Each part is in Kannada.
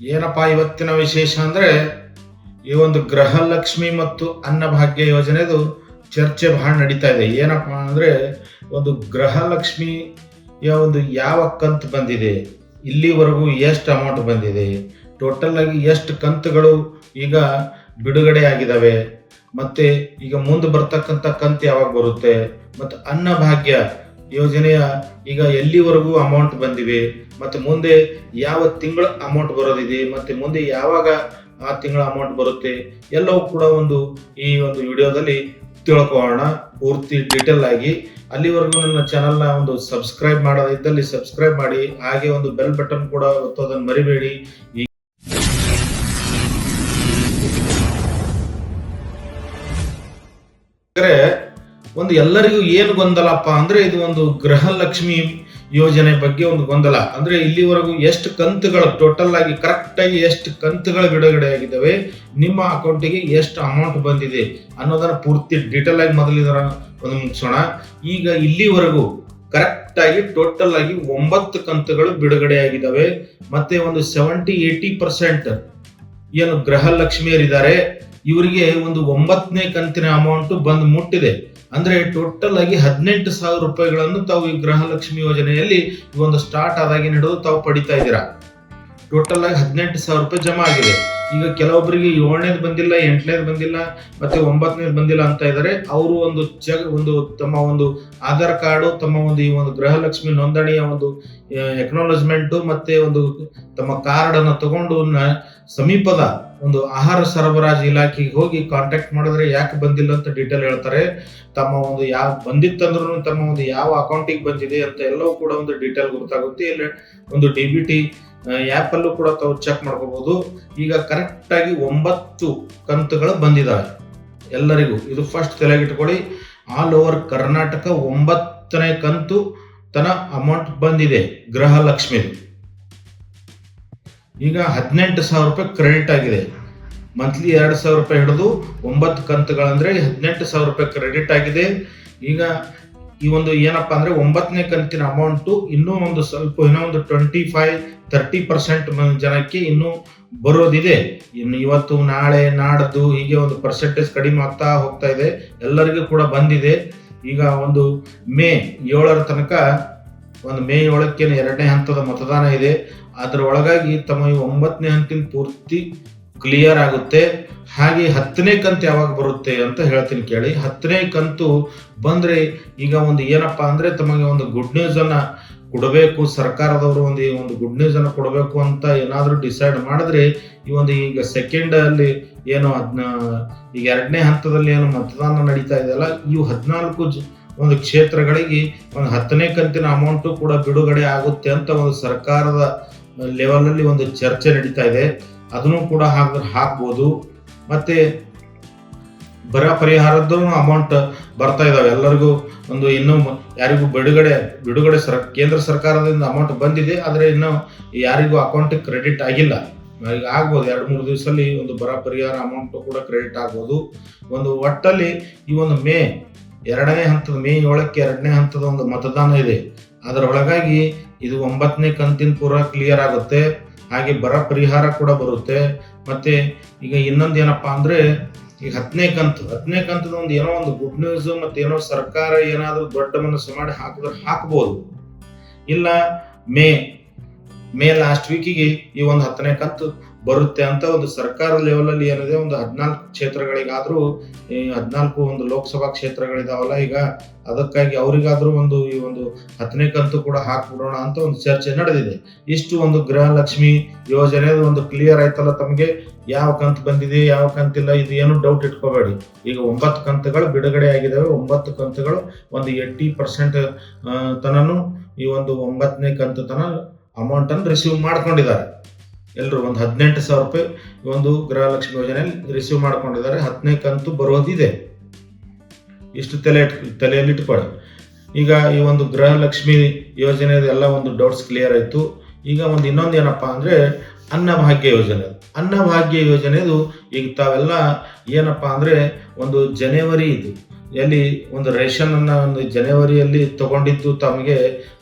ಏನಪ್ಪಾ ಇವತ್ತಿನ ವಿಶೇಷ ಅಂದ್ರೆ ಈ ಒಂದು ಗೃಹಲಕ್ಷ್ಮಿ ಮತ್ತು ಅನ್ನಭಾಗ್ಯ ಯೋಜನೆದು ಚರ್ಚೆ ಬಹಳ ನಡೀತಾ ಇದೆ. ಏನಪ್ಪ ಅಂದ್ರೆ ಒಂದು ಗೃಹಲಕ್ಷ್ಮಿಯ ಒಂದು ಯಾವ ಕಂತು ಬಂದಿದೆ, ಇಲ್ಲಿವರೆಗೂ ಎಷ್ಟು ಅಮೌಂಟ್ ಬಂದಿದೆ ಟೋಟಲ್ ಆಗಿ ಎಷ್ಟು ಕಂತುಗಳು ಈಗ ಬಿಡುಗಡೆ ಆಗಿದಾವೆ, ಮತ್ತೆ ಈಗ ಮುಂದೆ ಬರ್ತಕ್ಕಂಥ ಕಂತು ಯಾವಾಗ ಬರುತ್ತೆ, ಮತ್ತು ಅನ್ನಭಾಗ್ಯ ಯೋಜನೆಯ ಈಗ ಎಲ್ಲಿವರೆಗೂ ಅಮೌಂಟ್ ಬಂದಿವೆ, ಮತ್ತು ಮುಂದೆ ಯಾವ ತಿಂಗಳ ಅಮೌಂಟ್ ಬರೋದಿದೆ, ಮತ್ತೆ ಮುಂದೆ ಯಾವಾಗ ಆ ತಿಂಗಳ ಅಮೌಂಟ್ ಬರುತ್ತೆ, ಎಲ್ಲವೂ ಕೂಡ ಒಂದು ಈ ಒಂದು ವಿಡಿಯೋದಲ್ಲಿ ತಿಳ್ಕೊಳ್ಳೋಣ. ಪೂರ್ತಿ ಡೀಟೇಲ್ ಆಗಿ. ಅಲ್ಲಿವರೆಗೂ ನನ್ನ ಚಾನಲ್ನ ಒಂದು ಸಬ್ಸ್ಕ್ರೈಬ್ ಮಾಡೋದಿದ್ದಲ್ಲಿ ಸಬ್ಸ್ಕ್ರೈಬ್ ಮಾಡಿ, ಹಾಗೆ ಒಂದು ಬೆಲ್ ಬಟನ್ ಕೂಡ ಒತ್ತೋದನ್ನು ಮರಿಬೇಡಿ. ಅಂದ್ರೆ ಒಂದು ಎಲ್ಲರಿಗೂ ಏನು ಗೊಂದಲಪ್ಪ ಅಂದ್ರೆ ಇದು ಒಂದು ಗೃಹಲಕ್ಷ್ಮಿ ಯೋಜನೆ ಬಗ್ಗೆ ಒಂದು ಗೊಂದಲ. ಅಂದ್ರೆ ಇಲ್ಲಿವರೆಗೂ ಎಷ್ಟು ಕಂತುಗಳು ಟೋಟಲ್ ಆಗಿ ಕರೆಕ್ಟ್ ಆಗಿ ಎಷ್ಟು ಕಂತುಗಳು ಬಿಡುಗಡೆ ಆಗಿದ್ದಾವೆ ನಿಮ್ಮ ಅಕೌಂಟಿಗೆ ಎಷ್ಟು ಅಮೌಂಟ್ ಬಂದಿದೆ ಅನ್ನೋದನ್ನ ಪೂರ್ತಿ ಡೀಟೇಲ್ ಆಗಿ ಒಂದು ಮುಗಿಸೋಣ. ಈಗ ಇಲ್ಲಿವರೆಗೂ ಕರೆಕ್ಟ್ ಆಗಿ ಟೋಟಲ್ ಆಗಿ ಒಂಬತ್ತು ಕಂತುಗಳು ಬಿಡುಗಡೆ ಆಗಿದ್ದಾವೆ ಮತ್ತೆ ಒಂದು ಸೆವೆಂಟಿ ಏಟಿ ಪರ್ಸೆಂಟ್ ಏನು ಗೃಹಲಕ್ಷ್ಮಿಯರಿದ್ದಾರೆ, ಇವರಿಗೆ ಒಂದು ಒಂಬತ್ತನೇ ಕಂತಿನ ಅಮೌಂಟ್ ಬಂದು ಮುಟ್ಟಿದೆ. ಅಂದ್ರೆ ಟೋಟಲ್ ಆಗಿ ಹದಿನೆಂಟು ಸಾವಿರ ರೂಪಾಯಿಗಳನ್ನು ತಾವು ಈ ಗೃಹಲಕ್ಷ್ಮಿ ಯೋಜನೆಯಲ್ಲಿ ಈ ಒಂದು ಸ್ಟಾರ್ಟ್ ಆದಾಗಿ ಹಿಡಿದು ತಾವು ಪಡಿತಾ ಇದ್ದೀರಾ? ಟೋಟಲ್ ಆಗಿ ಹದಿನೆಂಟು ಸಾವಿರ ರೂಪಾಯಿ ಜಮಾ ಆಗಿದೆ. ಈಗ ಕೆಲವೊಬ್ಬರಿಗೆ ಏಳನೇದು ಬಂದಿಲ್ಲ, ಎಂಟನೇದು ಬಂದಿಲ್ಲ, ಮತ್ತೆ ಒಂಬತ್ತನೇದು ಬಂದಿಲ್ಲ ಅಂತ ಇದ್ದಾರೆ. ಅವರು ಒಂದು ಜಗ, ಒಂದು ತಮ್ಮ ಒಂದು ಆಧಾರ್ ಕಾರ್ಡು, ತಮ್ಮ ಒಂದು ಈ ಒಂದು ಗೃಹಲಕ್ಷ್ಮಿ ನೋಂದಣಿಯ ಒಂದು ಎಕ್ನಾಲಜ್ಮೆಂಟು ಮತ್ತೆ ಒಂದು ತಮ್ಮ ಕಾರ್ಡನ್ನು ತಗೊಂಡು ಸಮೀಪದ ಒಂದು ಆಹಾರ ಸರಬರಾಜು ಇಲಾಖೆಗೆ ಹೋಗಿ ಕಾಂಟ್ಯಾಕ್ಟ್ ಮಾಡಿದ್ರೆ ಯಾಕೆ ಬಂದಿಲ್ಲ ಅಂತ ಡೀಟೇಲ್ ಹೇಳ್ತಾರೆ. ತಮ್ಮ ಒಂದು ಯಾವ ಬಂದಿತ್ತಂದ್ರೂ ತಮ್ಮ ಒಂದು ಯಾವ ಅಕೌಂಟಿಗೆ ಬಂದಿದೆ ಅಂತ ಎಲ್ಲವೂ ಕೂಡ ಒಂದು ಡೀಟೇಲ್ ಗೊತ್ತಾಗುತ್ತೆ. ಇಲ್ಲಿ ಒಂದು ಡಿ ಬಿ ಟಿ ಆ್ಯಪಲ್ಲೂ ಕೂಡ ತಾವು ಚೆಕ್ ಮಾಡ್ಕೋಬಹುದು ಈಗ ಕರೆಕ್ಟಾಗಿ ಒಂಬತ್ತು ಕಂತುಗಳು ಬಂದಿದ್ದಾವೆ ಎಲ್ಲರಿಗೂ. ಇದು ಫಸ್ಟ್ ತಲೆಗಿಟ್ಕೊಳ್ಳಿ. ಆಲ್ ಓವರ್ ಕರ್ನಾಟಕ ಒಂಬತ್ತನೇ ಕಂತು ತನ ಅಮೌಂಟ್ ಬಂದಿದೆ ಗೃಹಲಕ್ಷ್ಮಿ ಈಗ ಹದಿನೆಂಟು ಸಾವಿರ ರೂಪಾಯಿ ಕ್ರೆಡಿಟ್ ಆಗಿದೆ. ಮಂತ್ಲಿ ಎರಡು ಸಾವಿರ ರೂಪಾಯಿ ಹಿಡಿದು ಒಂಬತ್ತು ಕಂತುಗಳಂದ್ರೆ ಹದಿನೆಂಟು ಸಾವಿರ ರೂಪಾಯಿ ಕ್ರೆಡಿಟ್ ಆಗಿದೆ. ಈಗ ಈ ಒಂದು ಏನಪ್ಪಾ ಅಂದ್ರೆ ಒಂಬತ್ತನೇ ಕಂತಿನ ಅಮೌಂಟು ಇನ್ನೂ ಒಂದು ಸ್ವಲ್ಪ, ಇನ್ನೂ ಒಂದು ಟ್ವೆಂಟಿ ಫೈವ್ ತರ್ಟಿ ಪರ್ಸೆಂಟ್ ಜನಕ್ಕೆ ಇನ್ನೂ ಬರೋದಿದೆ. ಇನ್ನು ಇವತ್ತು, ನಾಳೆ, ನಾಡ್ದು ಹೀಗೆ ಒಂದು ಪರ್ಸೆಂಟೇಜ್ ಕಡಿಮೆ ಆಗ್ತಾ ಹೋಗ್ತಾ ಇದೆ. ಎಲ್ಲರಿಗೂ ಕೂಡ ಬಂದಿದೆ. ಈಗ ಒಂದು ಮೇ ಏಳರ ತನಕ ಒಂದು ಮೇ ಏಳಕ್ಕೆ ಎರಡನೇ ಹಂತದ ಮತದಾನ ಇದೆ. ಅದರ ಒಳಗಾಗಿ ತಮ್ಮ ಈ ಒಂಬತ್ತನೇ ಹಂತಿನ ಪೂರ್ತಿ ಕ್ಲಿಯರ್ ಆಗುತ್ತೆ. ಹಾಗೆ ಹತ್ತನೇ ಕಂತು ಯಾವಾಗ ಬರುತ್ತೆ ಅಂತ ಹೇಳ್ತೀನಿ ಕೇಳಿ. ಹತ್ತನೇ ಕಂತು ಬಂದ್ರೆ ಈಗ ಒಂದು ಏನಪ್ಪಾ ಅಂದ್ರೆ ತಮಗೆ ಒಂದು ಗುಡ್ ನ್ಯೂಸ್ ಅನ್ನ ಕೊಡಬೇಕು, ಸರ್ಕಾರದವರು ಒಂದು ಈ ಒಂದು ಗುಡ್ ನ್ಯೂಸ್ ಅನ್ನು ಕೊಡಬೇಕು ಅಂತ ಏನಾದರೂ ಡಿಸೈಡ್ ಮಾಡಿದ್ರೆ ಈ ಒಂದು ಈಗ ಸೆಕೆಂಡ್ ಅಲ್ಲಿ ಏನು ಅದನ್ನ ಈಗ ಎರಡನೇ ಹಂತದಲ್ಲಿ ಏನು ಮತದಾನ ನಡೀತಾ ಇದೆಯಲ್ಲ ಇವು ಹದಿನಾಲ್ಕು ಒಂದು ಕ್ಷೇತ್ರಗಳಿಗೆ ಒಂದು ಹತ್ತನೇ ಕಂತಿನ ಅಮೌಂಟು ಕೂಡ ಬಿಡುಗಡೆ ಆಗುತ್ತೆ ಅಂತ ಒಂದು ಸರ್ಕಾರದ ಲೆವೆಲ್ ಅಲ್ಲಿ ಒಂದು ಚರ್ಚೆ ನಡೀತಾ ಇದೆ. ಅದನ್ನು ಕೂಡ ಹಾಕಿದ್ರೆ ಹಾಕ್ಬೋದು. ಮತ್ತೆ ಬರ ಪರಿಹಾರದ್ದು ಅಮೌಂಟ್ ಬರ್ತಾ ಇದಾವೆ. ಎಲ್ಲರಿಗೂ ಒಂದು ಇನ್ನೂ ಯಾರಿಗೂ ಬಿಡುಗಡೆ ಬಿಡುಗಡೆ ಸರ್, ಕೇಂದ್ರ ಸರ್ಕಾರದಿಂದ ಅಮೌಂಟ್ ಬಂದಿದೆ, ಆದರೆ ಇನ್ನು ಯಾರಿಗೂ ಅಕೌಂಟ್ ಕ್ರೆಡಿಟ್ ಆಗಿಲ್ಲ. ಆಗ್ಬೋದು. ಎರಡು, ಮೂರು ದಿವಸದಲ್ಲಿ ಒಂದು ಬರ ಪರಿಹಾರ ಅಮೌಂಟ್ ಕೂಡ ಕ್ರೆಡಿಟ್ ಆಗ್ಬೋದು. ಒಂದು ಒಟ್ಟಲ್ಲಿ ಈ ಒಂದು ಮೇ ಎರಡನೇ ಹಂತದ, ಮೇ ಏಳಕ್ಕೆ ಎರಡನೇ ಹಂತದ ಒಂದು ಮತದಾನ ಇದೆ. ಅದರ ಒಳಗಾಗಿ ಇದು ಒಂಬತ್ತನೇ ಕಂತಿನ ಪೂರ ಕ್ಲಿಯರ್ ಆಗುತ್ತೆ. ಹಾಗೆ ಬರ ಪರಿಹಾರ ಕೂಡ ಬರುತ್ತೆ. ಮತ್ತೆ ಈಗ ಇನ್ನೊಂದು ಏನಪ್ಪಾ ಅಂದ್ರೆ, ಈಗ ಹತ್ತನೇ ಕಂತು, ಹತ್ತನೇ ಕಂತದ ಒಂದು ಏನೋ ಒಂದು ಗುಡ್ ನ್ಯೂಸ್ ಮತ್ತೆ ಏನೋ ಸರ್ಕಾರ ಏನಾದರೂ ದೊಡ್ಡ ಮನಸ್ಸು ಮಾಡಿ ಹಾಕಿದ್ರೆ ಹಾಕ್ಬೋದು. ಇಲ್ಲ ಮೇ ಮೇ ಲಾಸ್ಟ್ ವೀಕಿಗೆ ಈ ಒಂದು ಹತ್ತನೇ ಕಂತು ಬರುತ್ತೆ ಅಂತ ಒಂದು ಸರ್ಕಾರ ಲೆವೆಲಲ್ಲಿ ಏನಿದೆ, ಒಂದು ಹದಿನಾಲ್ಕು ಕ್ಷೇತ್ರಗಳಿಗಾದರೂ ಹದಿನಾಲ್ಕು ಒಂದು ಲೋಕಸಭಾ ಕ್ಷೇತ್ರಗಳಿದಾವಲ್ಲ, ಈಗ ಅದಕ್ಕಾಗಿ ಅವರಿಗಾದ್ರೂ ಒಂದು, ಈ ಒಂದು ಹತ್ತನೇ ಕಂತು ಕೂಡ ಹಾಕ್ಬಿಡೋಣ ಅಂತ ಒಂದು ಚರ್ಚೆ ನಡೆದಿದೆ. ಇಷ್ಟು ಒಂದು ಗೃಹಲಕ್ಷ್ಮಿ ಯೋಜನೆ ಒಂದು ಕ್ಲಿಯರ್ ಆಯ್ತಲ್ಲ ತಮಗೆ? ಯಾವ ಕಂತು ಬಂದಿದೆ, ಯಾವ ಕಂತಿಲ್ಲ, ಇದು ಏನು ಡೌಟ್ ಇಟ್ಕೋಬೇಡಿ. ಈಗ ಒಂಬತ್ತು ಕಂತುಗಳು ಬಿಡುಗಡೆ ಆಗಿದ್ದಾವೆ ಒಂಬತ್ತು ಕಂತುಗಳು ಒಂದು ಏಯ್ಟಿ ಪರ್ಸೆಂಟ್ ತನನು ಈ ಒಂದು ಒಂಬತ್ತನೇ ಕಂತು ತನ ಅಮೌಂಟ್ ಅನ್ನು ರಿಸೀವ್ ಮಾಡ್ಕೊಂಡಿದ್ದಾರೆ. ಎಲ್ಲರೂ ಒಂದು ಹದಿನೆಂಟು ಸಾವಿರ ರೂಪಾಯಿ ಒಂದು ಗೃಹಲಕ್ಷ್ಮಿ ಯೋಜನೆಯಲ್ಲಿ ರಿಸೀವ್ ಮಾಡ್ಕೊಂಡಿದ್ದಾರೆ. ಹತ್ತನೇ ಕಂತು ಬರೋದಿದೆ ಇಷ್ಟು ತಲೆ ಇಟ್ ತಲೆಯಲ್ಲಿ ಇಟ್ಕೊಳ್ಳಿ ಈಗ ಈ ಒಂದು ಗೃಹಲಕ್ಷ್ಮಿ ಯೋಜನೆ ಎಲ್ಲ ಒಂದು ಡೌಟ್ಸ್ ಕ್ಲಿಯರ್ ಆಯಿತು. ಈಗ ಒಂದು ಇನ್ನೊಂದು ಏನಪ್ಪ ಅಂದರೆ ಅನ್ನಭಾಗ್ಯ ಯೋಜನೆ. ಅನ್ನಭಾಗ್ಯ ಯೋಜನೆದು ಈಗ ತಾವೆಲ್ಲ ಏನಪ್ಪ ಅಂದರೆ ಒಂದು ಜನವರಿ ಇದು. ಎಲ್ಲಿ ಒಂದು ರೇಷನ್ ಅನ್ನ ಒಂದು ಜನವರಿಯಲ್ಲಿ ತಗೊಂಡಿದ್ದು ತಮಗೆ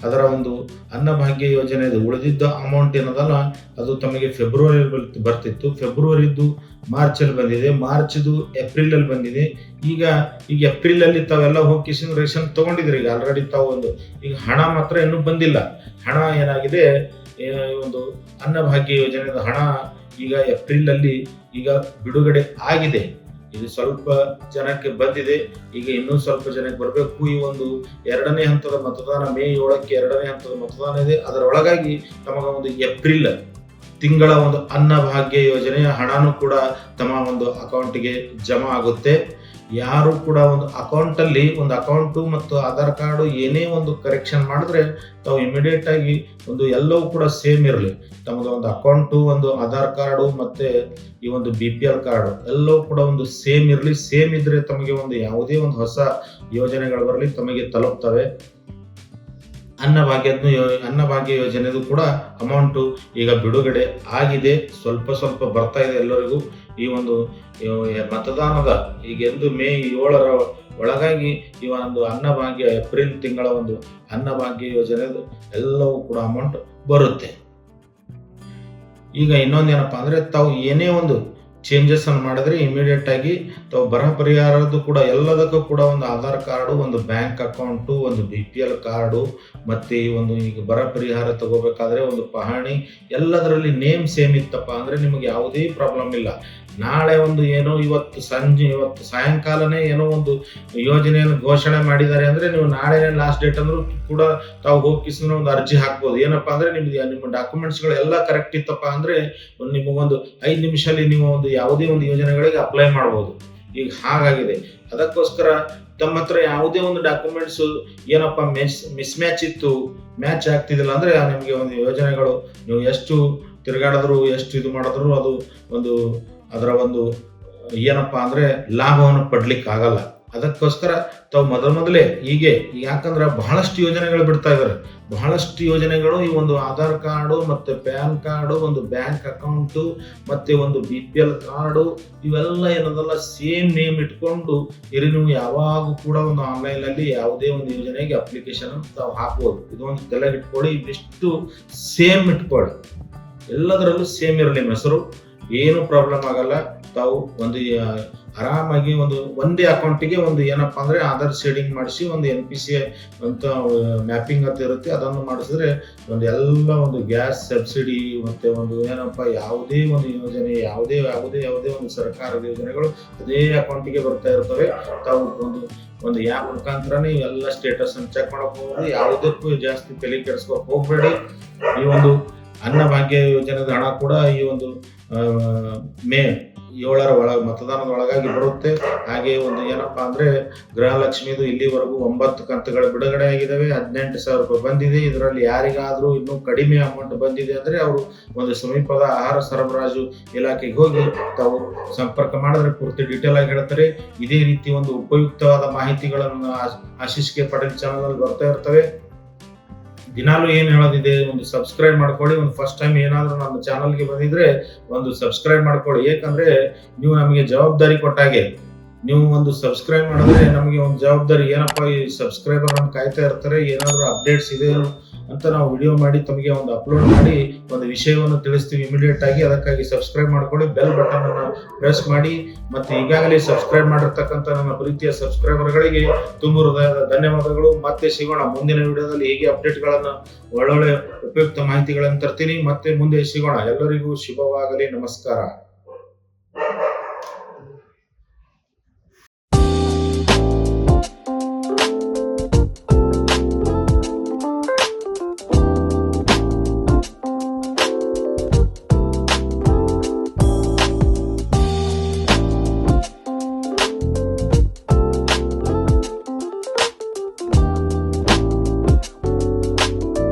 ಅದರ ಒಂದು ಅನ್ನಭಾಗ್ಯ ಯೋಜನೆ ಉಳಿದಿದ್ದ ಅಮೌಂಟ್ ಏನದಲ್ಲ, ಅದು ತಮಗೆ ಫೆಬ್ರವರಿ ಬರ್ತಿತ್ತು. ಫೆಬ್ರವರಿದ್ದು ಮಾರ್ಚ್ ಅಲ್ಲಿ ಬಂದಿದೆ. ಮಾರ್ಚ್ದು ಏಪ್ರಿಲ್ ಅಲ್ಲಿ ಬಂದಿದೆ. ಈಗ ಈಗ ಏಪ್ರಿಲ್ ಅಲ್ಲಿ ತಾವೆಲ್ಲ ಹೋಗಿ ರೇಷನ್ ತಗೊಂಡಿದ್ರಿ ಈಗ ಆಲ್ರೆಡಿ ತಾವು ಒಂದು, ಈಗ ಹಣ ಮಾತ್ರ ಇನ್ನೂ ಬಂದಿಲ್ಲ. ಹಣ ಏನಾಗಿದೆ? ಒಂದು ಅನ್ನಭಾಗ್ಯ ಯೋಜನೆ ಹಣ ಈಗ ಏಪ್ರಿಲ್ ಅಲ್ಲಿ ಈಗ ಬಿಡುಗಡೆ ಆಗಿದೆ. ಇದು ಸ್ವಲ್ಪ ಜನಕ್ಕೆ ಬಂದಿದೆ, ಈಗ ಇನ್ನೂ ಸ್ವಲ್ಪ ಜನಕ್ಕೆ ಬರಬೇಕು. ಈ ಒಂದು ಎರಡನೇ ಹಂತದ ಮತದಾನ, ಮೇ ಏಳಕ್ಕೆ ಎರಡನೇ ಹಂತದ ಮತದಾನ ಇದೆ. ಅದರೊಳಗಾಗಿ ತಮಗೆ ಒಂದು ಏಪ್ರಿಲ್ ತಿಂಗಳ ಒಂದು ಅನ್ನಭಾಗ್ಯ ಯೋಜನೆಯ ಹಣನೂ ಕೂಡ ತಮ್ಮ ಒಂದು ಅಕೌಂಟಿಗೆ ಜಮಾ ಆಗುತ್ತೆ. ಯಾರು ಕೂಡ ಒಂದು ಅಕೌಂಟ್ ಅಲ್ಲಿ ಒಂದು ಅಕೌಂಟು ಮತ್ತು ಆಧಾರ್ ಕಾರ್ಡು ಏನೇ ಒಂದು ಕರೆಕ್ಷನ್ ಮಾಡಿದ್ರೆ ತಾವು ಇಮಿಡಿಯೇಟ್ ಆಗಿ ಒಂದು ಎಲ್ಲವೂ ಕೂಡ ಸೇಮ್ ಇರಲಿ. ತಮ್ಮದು ಒಂದು ಅಕೌಂಟು ಒಂದು ಆಧಾರ್ ಕಾರ್ಡು ಮತ್ತೆ ಈ ಒಂದು ಬಿ ಪಿ ಎಲ್ ಕಾರ್ಡು ಎಲ್ಲವೂ ಕೂಡ ಒಂದು ಸೇಮ್ ಇರಲಿ. ಸೇಮ್ ಇದ್ರೆ ತಮಗೆ ಒಂದು ಯಾವುದೇ ಒಂದು ಹೊಸ ಯೋಜನೆಗಳು ಬರಲಿ, ತಮಗೆ ತಲುಪ್ತವೆ. ಅನ್ನಭಾಗ್ಯದ ಅನ್ನಭಾಗ್ಯ ಯೋಜನೆದು ಕೂಡ ಅಮೌಂಟು ಈಗ ಬಿಡುಗಡೆ ಆಗಿದೆ. ಸ್ವಲ್ಪ ಸ್ವಲ್ಪ ಬರ್ತಾ ಇದೆ ಎಲ್ಲರಿಗೂ. ಈ ಒಂದು ಮತದಾನದ ಈಗ ಎಂದು ಮೇ ಏಳರ ಒಳಗಾಗಿ ಈ ಒಂದು ಅನ್ನಭಾಗ್ಯ, ಏಪ್ರಿಲ್ ತಿಂಗಳ ಒಂದು ಅನ್ನಭಾಗ್ಯ ಯೋಜನೆದು ಎಲ್ಲವೂ ಕೂಡ ಅಮೌಂಟ್ ಬರುತ್ತೆ. ಈಗ ಇನ್ನೊಂದೇನಪ್ಪ ಅಂದ್ರೆ ತಾವು ಏನೇ ಒಂದು ಚೇಂಜಸ್ ಅನ್ನು ಮಾಡಿದ್ರೆ ಇಮಿಡಿಯೇಟ್ ಆಗಿ ತಾವು ಬರ ಪರಿಹಾರದ್ದು ಕೂಡ ಎಲ್ಲದಕ್ಕೂ ಕೂಡ ಒಂದು ಆಧಾರ್ ಕಾರ್ಡು, ಒಂದು ಬ್ಯಾಂಕ್ ಅಕೌಂಟು, ಒಂದು ಬಿ ಪಿ ಎಲ್ ಕಾರ್ಡು, ಮತ್ತೆ ಈ ಒಂದು ಈಗ ಬರ ಪರಿಹಾರ ತಗೋಬೇಕಾದ್ರೆ ಒಂದು ಪಹಣಿ, ಎಲ್ಲದರಲ್ಲಿ ನೇಮ್ ಸೇಮ್ ಇತ್ತಪ್ಪ ಅಂದ್ರೆ ನಿಮಗೆ ಯಾವುದೇ ಪ್ರಾಬ್ಲಮ್ ಇಲ್ಲ. ನಾಳೆ ಒಂದು ಏನೋ ಇವತ್ತು ಸಂಜೆ, ಇವತ್ತು ಸಾಯಂಕಾಲನೇ ಏನೋ ಒಂದು ಯೋಜನೆಯನ್ನು ಘೋಷಣೆ ಮಾಡಿದ್ದಾರೆ ಅಂದ್ರೆ ನೀವು ನಾಳೆನೇ ಲಾಸ್ಟ್ ಡೇಟ್ ಅಂದರೂ ಕೂಡ ತಾವು ಹೋಗಿ ಒಂದು ಅರ್ಜಿ ಹಾಕ್ಬೋದು. ಏನಪ್ಪಾ ಅಂದ್ರೆ ನಿಮ್ಗೆ ನಿಮ್ಮ ಡಾಕ್ಯುಮೆಂಟ್ಸ್ಗಳು ಎಲ್ಲ ಕರೆಕ್ಟ್ ಇತ್ತಪ್ಪ ಅಂದ್ರೆ ನಿಮಗೊಂದು ಐದು ನಿಮಿಷದಲ್ಲಿ ನೀವು ಒಂದು ಯಾವುದೇ ಒಂದು ಯೋಜನೆಗಳಿಗೆ ಅಪ್ಲೈ ಮಾಡ್ಬೋದು. ಈಗ ಹಾಗಾಗಿದೆ. ಅದಕ್ಕೋಸ್ಕರ ತಮ್ಮ ಹತ್ರ ಯಾವುದೇ ಒಂದು ಡಾಕ್ಯುಮೆಂಟ್ಸ್ ಏನಪ್ಪ ಮಿಸ್ ಮಿಸ್ ಮ್ಯಾಚ್ ಇತ್ತು ಮ್ಯಾಚ್ ಆಗ್ತಿದಿಲ್ಲ ಅಂದ್ರೆ ನಿಮಗೆ ಒಂದು ಯೋಜನೆಗಳು ನೀವು ಎಷ್ಟು ತಿರುಗಾಡಿದ್ರು, ಎಷ್ಟು ಇದು ಮಾಡಿದ್ರು ಅದು ಒಂದು ಅದರ ಒಂದು, ಏನಪ್ಪಾ ಅಂದ್ರೆ ಲಾಭವನ್ನು ಪಡ್ಲಿಕ್ಕೆ ಆಗಲ್ಲ. ಅದಕ್ಕೋಸ್ಕರ ತಾವು ಮೊದಲ ಮೊದಲೇ ಹೀಗೆ, ಯಾಕಂದ್ರೆ ಬಹಳಷ್ಟು ಯೋಜನೆಗಳು ಬಿಡ್ತಾ ಇದ್ದಾರೆ ಬಹಳಷ್ಟು ಯೋಜನೆಗಳು ಈ ಒಂದು ಆಧಾರ್ ಕಾರ್ಡು ಮತ್ತೆ ಪ್ಯಾನ್ ಕಾರ್ಡು, ಒಂದು ಬ್ಯಾಂಕ್ ಅಕೌಂಟು, ಮತ್ತೆ ಒಂದು ಬಿ ಪಿ ಎಲ್ ಕಾರ್ಡು, ಇವೆಲ್ಲ ಏನದಲ್ಲ, ಸೇಮ್ ನೇಮ್ ಇಟ್ಕೊಂಡು ಇಲ್ಲಿ ನೀವು ಯಾವಾಗ ಕೂಡ ಒಂದು ಆನ್ಲೈನಲ್ಲಿ ಯಾವುದೇ ಒಂದು ಯೋಜನೆಗೆ ಅಪ್ಲಿಕೇಶನ್ ತಾವು ಹಾಕ್ಬೋದು. ಇದೊಂದು ತಲೆಗೆ ಇಟ್ಕೊಳ್ಳಿ ಇವಿಷ್ಟು ಸೇಮ್ ಇಟ್ಕೊಳ್ಳಿ. ಎಲ್ಲದರಲ್ಲೂ ಸೇಮ್ ಇರಲಿ ಹೆಸರು. ಏನು ಪ್ರಾಬ್ಲಮ್ ಆಗಲ್ಲ. ತಾವು ಒಂದು ಆರಾಮಾಗಿ ಒಂದು, ಒಂದೇ ಅಕೌಂಟಿಗೆ ಒಂದು ಏನಪ್ಪ ಅಂದ್ರೆ ಆಧಾರ್ ಶೇಡಿಂಗ್ ಮಾಡಿಸಿ, ಒಂದು ಎನ್ ಪಿ ಸಿ ಅಂತ ಮ್ಯಾಪಿಂಗ್ ಅಂತ ಇರುತ್ತೆ. ಅದನ್ನು ಮಾಡಿಸಿದ್ರೆ ಒಂದು ಎಲ್ಲ ಒಂದು ಗ್ಯಾಸ್ ಸಬ್ಸಿಡಿ ಮತ್ತೆ ಒಂದು ಏನಪ್ಪಾ, ಯಾವುದೇ ಒಂದು ಯೋಜನೆ, ಯಾವುದೇ ಯಾವುದೇ ಯಾವುದೇ ಒಂದು ಸರ್ಕಾರದ ಯೋಜನೆಗಳು ಅದೇ ಅಕೌಂಟಿಗೆ ಬರ್ತಾ ಇರ್ತವೆ. ತಾವು ಒಂದು ಒಂದು ಆ್ಯಪ್ ಮುಖಾಂತರನೇ ಎಲ್ಲ ಸ್ಟೇಟಸ್ ಅನ್ನು ಚೆಕ್ ಮಾಡಕ್ ಹೋಗ್ಬೋದು ಯಾವುದಕ್ಕೂ ಜಾಸ್ತಿ ತಲೆ ಕೆಡಿಸ್ಕೊಕ್ ಹೋಗ್ಬೇಡಿ. ಈ ಒಂದು ಅನ್ನಭಾಗ್ಯ ಯೋಜನೆದ ಹಣ ಕೂಡ ಈ ಒಂದು ಮೇ ಏಳರ ಒಳಗೆ ಮತದಾನದ ಒಳಗಾಗಿ ಬರುತ್ತೆ. ಹಾಗೆ ಒಂದು ಏನಪ್ಪಾ ಅಂದ್ರೆ ಗೃಹಲಕ್ಷ್ಮಿದು ಇಲ್ಲಿವರೆಗೂ ಒಂಬತ್ತು ಕಂತುಗಳು ಬಿಡುಗಡೆ ಆಗಿದ್ದಾವೆ ಹದಿನೆಂಟು ಸಾವಿರ ರೂಪಾಯಿ ಬಂದಿದೆ. ಇದರಲ್ಲಿ ಯಾರಿಗಾದರೂ ಇನ್ನೂ ಕಡಿಮೆ ಅಮೌಂಟ್ ಬಂದಿದೆ ಅಂದ್ರೆ ಅವರು ಒಂದು ಸಮೀಪದ ಆಹಾರ ಸರಬರಾಜು ಇಲಾಖೆಗೆ ಹೋಗಿ ತಾವು ಸಂಪರ್ಕ ಮಾಡಿದ್ರೆ ಪೂರ್ತಿ ಡೀಟೇಲ್ ಆಗಿ ಹೇಳ್ತಾರೆ. ಇದೇ ರೀತಿ ಒಂದು ಉಪಯುಕ್ತವಾದ ಮಾಹಿತಿಗಳನ್ನು ಆಶ್- ಪಡೆದ ಚಾನಲ್ ಬರ್ತಾ ಇರ್ತವೆ. ದಿನಾಲು ಏನು ಹೇಳೋದಿದೆ, ಒಂದು ಸಬ್ಸ್ಕ್ರೈಬ್ ಮಾಡ್ಕೊಳ್ಳಿ. ಒಂದು ಫಸ್ಟ್ ಟೈಮ್ ಏನಾದರೂ ನಮ್ಮ ಚಾನಲ್ಗೆ ಬಂದಿದ್ರೆ ಒಂದು ಸಬ್ಸ್ಕ್ರೈಬ್ ಮಾಡ್ಕೊಳ್ಳಿ. ಯಾಕಂದ್ರೆ ನೀವು ನಮಗೆ ಜವಾಬ್ದಾರಿ ಕೊಟ್ಟಾಗೆ ನೀವು ಒಂದು ಸಬ್ಸ್ಕ್ರೈಬ್ ಮಾಡಿದ್ರೆ ನಮಗೆ ಒಂದು ಜವಾಬ್ದಾರಿ, ಏನಪ್ಪಾ ಈ ಸಬ್ಸ್ಕ್ರೈಬರ್ ನಮ್ಗೆ ಕಾಯ್ತಾ ಇರ್ತಾರೆ, ಏನಾದರೂ ಅಪ್ಡೇಟ್ಸ್ ಇದೆ ಅಂತ ನಾವು ವಿಡಿಯೋ ಮಾಡಿ ತಮಗೆ ಒಂದು ಅಪ್ಲೋಡ್ ಮಾಡಿ ಒಂದು ವಿಷಯವನ್ನು ತಿಳಿಸ್ತೀವಿ ಇಮಿಡಿಯೇಟ್ ಆಗಿ. ಅದಕ್ಕಾಗಿ ಸಬ್ಸ್ಕ್ರೈಬ್ ಮಾಡ್ಕೊಳ್ಳಿ ಬೆಲ್ ಬಟನ್ ಅನ್ನು ಪ್ರೆಸ್ ಮಾಡಿ. ಮತ್ತೆ ಈಗಾಗಲೇ ಸಬ್ಸ್ಕ್ರೈಬ್ ಮಾಡಿರ್ತಕ್ಕಂಥ ನನ್ನ ಪ್ರೀತಿಯ ಸಬ್ಸ್ಕ್ರೈಬರ್ಗಳಿಗೆ ತುಂಬ ಹೃದಯದ ಧನ್ಯವಾದಗಳು. ಮತ್ತೆ ಸಿಗೋಣ, ಮುಂದಿನ ವಿಡಿಯೋದಲ್ಲಿ ಹೇಗೆ ಅಪ್ಡೇಟ್ಗಳನ್ನು ಒಳ್ಳೊಳ್ಳೆ ಉಪಯುಕ್ತ ಮಾಹಿತಿಗಳನ್ನು ತರ್ತೀನಿ. ಮತ್ತೆ ಮುಂದೆ ಸಿಗೋಣ. ಎಲ್ಲರಿಗೂ ಶುಭವಾಗಲಿ. ನಮಸ್ಕಾರ.